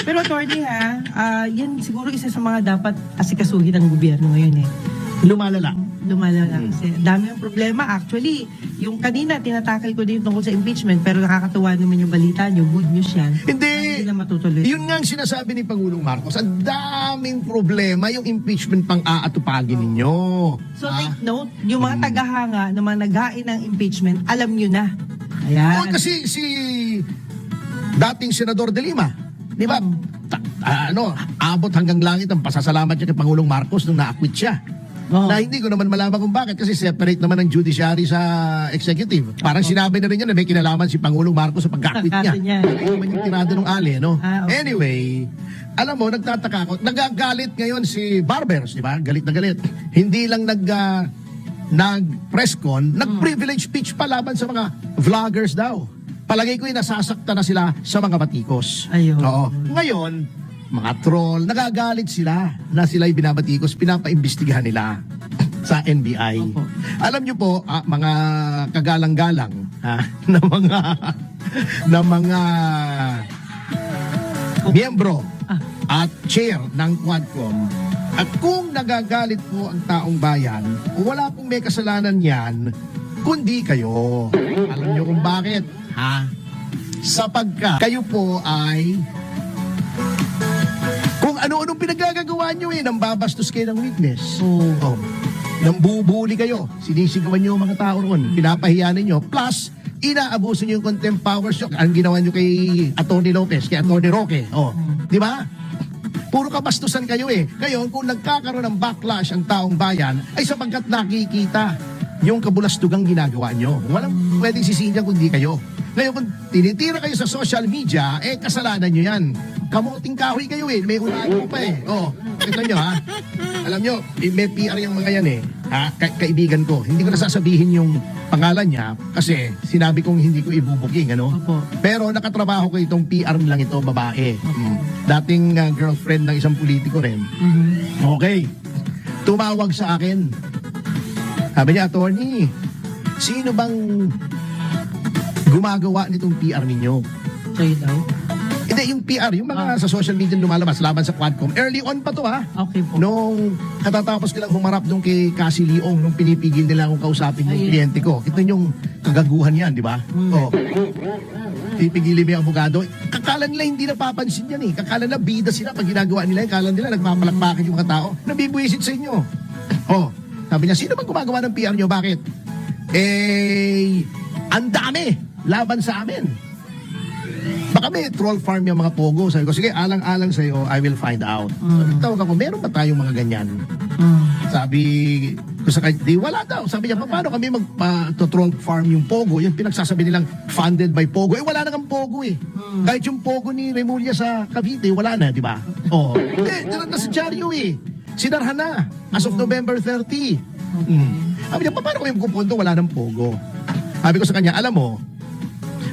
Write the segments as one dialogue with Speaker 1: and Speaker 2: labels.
Speaker 1: Pero attorney ha, ah, yan siguro isa sa mga dapat asikasuhin ng gobyerno ngayon eh.
Speaker 2: Lumalala.
Speaker 1: Lumalala
Speaker 2: Hmm.
Speaker 1: kasi dami ang problema. Actually, yung kanina tinatakal ko din tungkol sa impeachment pero nakakatuwa naman yung balita nyo. Good news yan.
Speaker 2: Hindi.
Speaker 1: Hindi na matutuloy.
Speaker 2: Yun nga ang sinasabi ni Pangulong Marcos. Ang daming problema yung impeachment pang aatupagin ninyo.
Speaker 1: So
Speaker 2: Ah.
Speaker 1: take note, yung mga
Speaker 2: Hmm.
Speaker 1: tagahanga na mga naghain ng impeachment, alam nyo na. Ayan.
Speaker 2: kasi si dating Senador De Lima, di ba? Ta- ah, ano, abot hanggang langit ang pasasalamat niya kay Pangulong Marcos nung na-acquit siya.
Speaker 1: Oo.
Speaker 2: Na hindi ko naman malaman kung bakit kasi separate naman ng judiciary sa executive. Parang sinabi na rin niya na may kinalaman si Pangulong Marcos sa pag-acquit niya.
Speaker 1: Kaso niya.
Speaker 2: Ano naman yung ng ali, no?
Speaker 1: Ah, okay.
Speaker 2: Anyway, alam mo, nagtataka ako. Nagagalit ngayon si Barbers, di ba? Galit na galit. Hindi lang nag... ah, nag-press con, nag-privilege speech pa laban sa mga vloggers daw. Palagay ko yung nasasakta na sila sa mga batikos.
Speaker 1: Ayun.
Speaker 2: Oo. Ngayon, mga troll, nagagalit sila na sila yung binabatikos, pinapaimbestigahan nila sa NBI.
Speaker 1: Opo.
Speaker 2: Alam nyo po, ah, mga kagalang-galang ha, na mga na mga miyembro
Speaker 1: Ah.
Speaker 2: at chair ng Quadcom, at kung nagagalit po ang taong bayan, wala pong may kasalanan yan, kundi kayo. Alam nyo kung bakit? Ha? Sapagka kayo po ay kung ano-anong pinagagagawa nyo eh, nang babastos kayo ng witness.
Speaker 1: Oo.
Speaker 2: Oh. Nang bubuli kayo, sinisigawan ang mga tao roon, pinapahiya ninyo, plus, inaabuso nyo yung contempt powers nyo. Ang ginawa nyo kay Atty. Lopez, kay Atty. Roque. Oh. Di ba? Puro kabastusan kayo eh. Ngayon, kung nagkakaroon ng backlash ang taong bayan, ay sapagkat nakikita yung kabulastugang ginagawa nyo. Walang pwedeng sisihin kundi kayo. Ngayon, kung tinitira kayo sa social media, eh, kasalanan nyo yan. Kamuting kahoy kayo eh. May unahin pa eh. Oh, ito nyo ha. Alam nyo, eh, may PR yung mga yan eh. Ha? Ka- kaibigan ko. Hindi ko nasasabihin yung pangalan niya kasi sinabi kong hindi ko ibubuking, ano?
Speaker 1: Opo.
Speaker 2: Pero nakatrabaho ko itong PR lang ito, babae. Mm. Dating uh, girlfriend ng isang politiko rin.
Speaker 1: Mhm.
Speaker 2: Okay. Tumawag sa akin. Sabi niya, attorney, sino bang gumagawa nitong PR ninyo?
Speaker 1: Kayo daw?
Speaker 2: Hindi, yung PR, yung mga sa social media lumalabas laban sa Quadcom. Early on pa to ha.
Speaker 1: Okay po.
Speaker 2: Nung katatapos nilang humarap nung kay Cassie Leong, nung pinipigil nila akong kausapin yung
Speaker 1: Ayun.
Speaker 2: kliyente ko. Ito yung kagaguhan yan, di ba?
Speaker 1: Mm.
Speaker 2: Oh. Pipigilin mo yung abogado. Kakala nila hindi napapansin yan eh. Kakala nila bida sila pag ginagawa nila. Kakala nila nagmamalaklakin yung mga tao. Nabibwisit sa inyo. Oh. Sabi niya, sino bang gumagawa ng PR nyo? Bakit? Eh, ang dami laban sa amin. Baka may troll farm yung mga pogo. Sabi ko, sige, alang-alang sa'yo, I will find out. Sabi, tawag ako, meron ba tayong mga ganyan?
Speaker 1: Mm.
Speaker 2: Sabi ko sa kanya, di wala daw. Sabi niya, paano kami mag-troll farm yung Pogo? Yung pinagsasabi nilang funded by Pogo. Eh, wala na kang Pogo eh. Kahit yung Pogo ni Remulla sa Cavite, wala na, di ba? Oo. Eh, na sa dyaryo eh. Sinarhan na. As of November 30. Mm. Sabi niya, paano kami magpupunto? Wala ng Pogo. Sabi ko sa kanya, alam mo,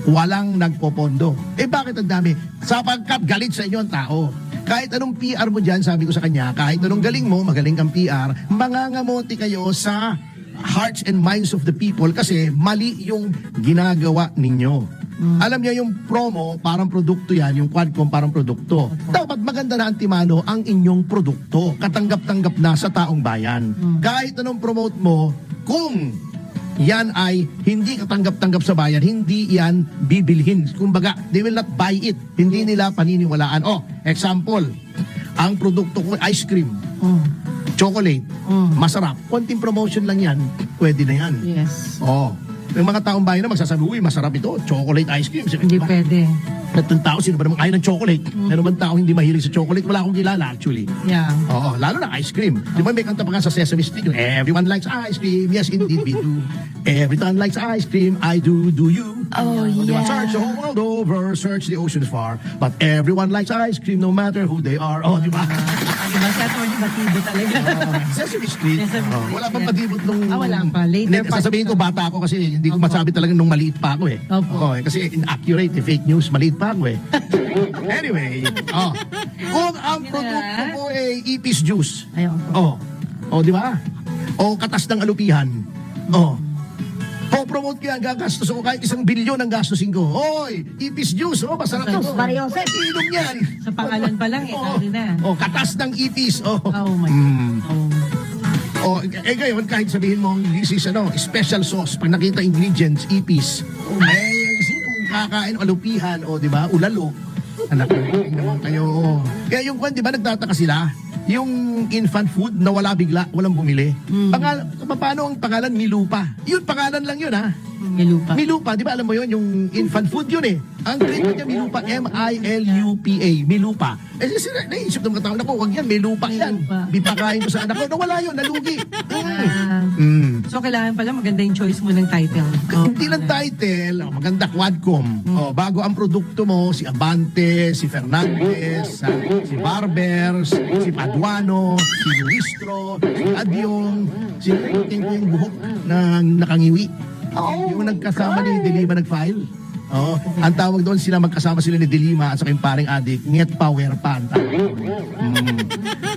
Speaker 2: walang nagpopondo. Eh bakit ang dami? Sapagkat galit sa inyo ang tao. Kahit anong PR mo dyan, sabi ko sa kanya, kahit anong galing mo, magaling kang PR, mangangamonti kayo sa hearts and minds of the people kasi mali yung ginagawa ninyo. Alam niyo yung promo, parang produkto yan, yung Quadcom parang produkto. Dapat maganda na antimano ang inyong produkto. Katanggap-tanggap na sa taong bayan. Kahit anong promote mo, kung yan ay hindi katanggap-tanggap sa bayan, hindi yan bibilhin. Kumbaga, they will not buy it. Hindi nila paniniwalaan. Oh, example, ang produkto ko, ice cream,
Speaker 1: Mm.
Speaker 2: chocolate,
Speaker 1: Mm.
Speaker 2: masarap. Konting promotion lang yan, pwede na yan.
Speaker 1: Yes.
Speaker 2: Oh, yung mga taong bayan na magsasabi, uy, masarap ito, chocolate ice cream. Sabi,
Speaker 1: Hindi
Speaker 2: "Ba,
Speaker 1: pwede.
Speaker 2: Tatlong tao, sino ba namang ayaw ng chocolate? Meron bang tao hindi mahilig sa chocolate? Wala akong kilala actually.
Speaker 1: Yeah.
Speaker 2: Oo, lalo na ice cream. Di ba may kanta pa nga sa Sesame Street, yung everyone likes ice cream. Yes, indeed we do. Everyone likes ice cream. I do, do you?
Speaker 1: Oh, yeah.
Speaker 2: Search the whole world over, search the oceans far. But everyone likes ice cream no matter who they are. Oh, di ba?
Speaker 1: Di ba? Sa attorney batibo talaga.
Speaker 2: Sesame Street.
Speaker 1: Sesame
Speaker 2: Oh,
Speaker 1: Street,
Speaker 2: wala pang
Speaker 1: yeah.
Speaker 2: padibot nung...
Speaker 1: Ah, wala pa. Later
Speaker 2: Hindi,
Speaker 1: pa.
Speaker 2: sasabihin ko bata ako kasi hindi ko
Speaker 1: Opo.
Speaker 2: masabi talaga nung maliit pa ako eh.
Speaker 1: Opo.
Speaker 2: Oo, eh, kasi inaccurate, eh, fake news, maliit pa ako eh. anyway, oh. Kung ang produkto mo ay ipis juice,
Speaker 1: Ayun.
Speaker 2: Oh. Oh, di ba? O katas ng alupihan. Oh. Po-promote kaya gagastos ko kahit isang bilyon ang gastusin ko. Hoy, ipis juice, oh, masarap to.
Speaker 3: Mario Joseph.
Speaker 2: Inom yan.
Speaker 1: Sa pangalan pa lang, eh, sabi na.
Speaker 2: Oh, katas ng ipis. Oh.
Speaker 1: Oh my
Speaker 2: Mm.
Speaker 1: God. Oh.
Speaker 2: Oh, eh ngayon, kahit sabihin mo, this is ano, special sauce. Pag nakita ingredients, ipis. Oh, eh, sino kakain o alupihan o, di ba, ulalo. Anak ko, naman kayo. Kaya yung kwan, di ba, nagtataka sila? Yung infant food na wala bigla, walang bumili. Pangal, paano ang pangalan? Milupa. Yun, pangalan lang yun, ha?
Speaker 1: May lupa.
Speaker 2: Milupa, di ba alam mo yun, yung infant food yun eh. Ang treatment niya Milupa, M-I-L-U-P-A, Milupa. Eh, sila, naisip ng mga tao, naku, wag yan, Milupa yan.
Speaker 1: Milupa.
Speaker 2: Bipakain ko sa anak ko. Nawala yun, nalugi. Mm.
Speaker 1: Ah,
Speaker 2: Mm.
Speaker 1: so, kailangan pala maganda yung choice mo ng title. Oh.
Speaker 2: Hindi lang title, oh, maganda Quadcom. Oh, bago ang produkto mo, si Abante, si Fernandez, ah, si Barbers, si Paduano, si Luistro, si Adyong, si Tingting ko yung buhok na nakangiwi. Yung nagkasama ni Delima nag-file. Oh, ang tawag doon sila magkasama sila ni Delima at saka yung paring adik, nget power pa. ang tawag doon. Mm.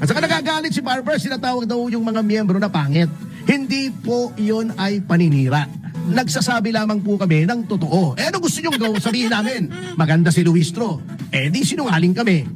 Speaker 2: At saka nagagalit si Barber, sinatawag daw yung mga miyembro na pangit. Hindi po yon ay paninira. Nagsasabi lamang po kami ng totoo. Eh ano gusto nyo gawin sabihin namin? Maganda si Luistro. Eh di sinungaling kami.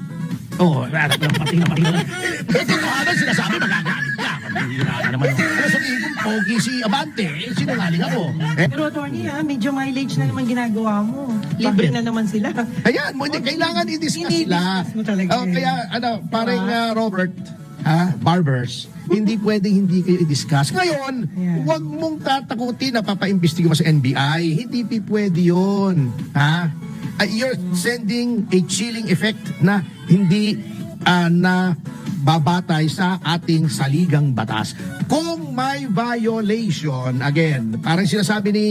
Speaker 2: Oo, oh, pati na pati na. Eh, totohanan sinasabi magagalit ka. Ka naman. Ano sabihin ko, pogi si Abante, eh, sinungaling ako. Eh,
Speaker 1: Pero attorney, ah, medyo mileage na naman ginagawa mo. Libre na naman sila.
Speaker 2: Ayan, mo, hindi, kailangan i-discuss sila.
Speaker 1: mo talaga
Speaker 2: Oh, kaya, ano, parang uh, Robert, ha, Barbers, hindi pwede hindi kayo i-discuss. Ngayon,
Speaker 1: Yeah.
Speaker 2: huwag mong tatakutin na papaimbestiga mo sa NBI. Hindi pi pwede yun. Ha? Uh, you're sending a chilling effect na hindi ah, na babatay sa ating saligang batas. Kung may violation, again, parang sinasabi ni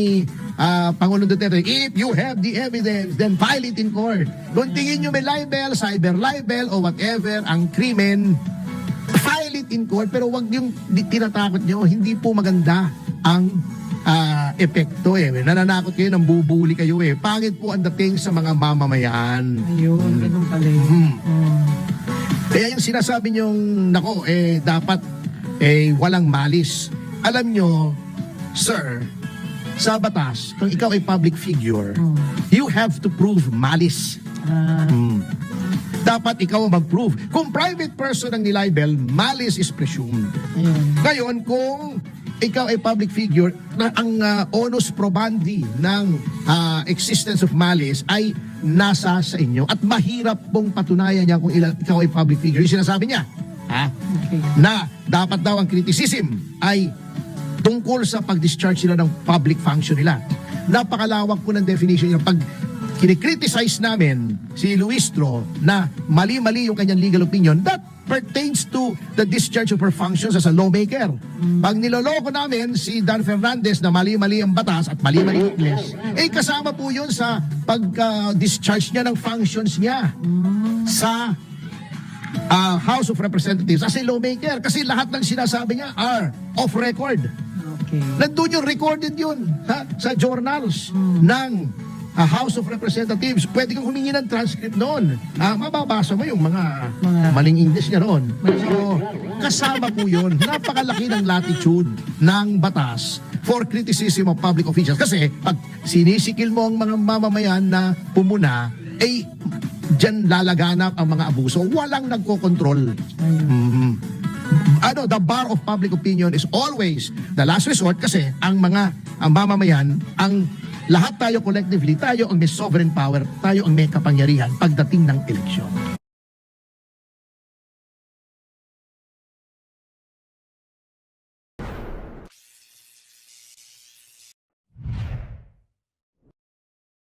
Speaker 2: ah, Pangulong Duterte, if you have the evidence, then file it in court. Kung tingin nyo may libel, cyber libel, o whatever, ang krimen, in court. Pero wag yung tinatakot nyo, hindi po maganda ang ah, epekto eh. Nananakot kayo, nang bubuli kayo eh. Pangit po ang dating sa mga mamamayan.
Speaker 1: Ayun, ganun pala.
Speaker 2: Hmm.
Speaker 1: Oh.
Speaker 2: Kaya yung sinasabi nyong, nako, eh, dapat, eh, walang malis. Alam nyo, sir, sa batas, kung ikaw ay public figure,
Speaker 1: Oh.
Speaker 2: you have to prove malis.
Speaker 1: Ah,
Speaker 2: Hmm. Dapat ikaw ang mag-prove. Kung private person ang nilibel, malice is presumed.
Speaker 1: ayun.
Speaker 2: Ngayon, kung ikaw ay public figure, na ang ah, onus probandi ng ah, existence of malice ay nasa sa inyo at mahirap pong patunayan niya kung ila- ikaw ay public figure. Yung sinasabi niya, ha?
Speaker 1: Okay.
Speaker 2: na dapat daw ang criticism ay tungkol sa pag-discharge nila ng public function nila. Napakalawak po ng definition niya. Pag kinikriticize namin si Luistro na mali-mali yung kanyang legal opinion, that pertains to the discharge of her functions as a lawmaker. Pag niloloko namin si Dan Fernandez na mali-mali ang batas at mali-mali ang English, eh kasama po yun sa pag-discharge niya ng functions niya sa uh, House of Representatives as a lawmaker kasi lahat ng sinasabi niya are off record.
Speaker 1: Okay.
Speaker 2: Nandun yung recorded yun ha, sa journals ng uh, House of Representatives. Pwede kang humingi ng transcript noon. Ah, mababasa mo yung mga,
Speaker 1: Mga-
Speaker 2: maling English niya noon. So, kasama po yun. Napakalaki ng latitude ng batas for criticism of public officials. Kasi pag sinisikil mo ang mga mamamayan na pumuna, eh, dyan lalaganap ang mga abuso. Walang nagkokontrol. Mhm. Ano, the bar of public opinion is always the last resort kasi ang mga ang mamamayan, ang lahat tayo collectively, tayo ang may sovereign power, tayo ang may kapangyarihan pagdating ng eleksyon.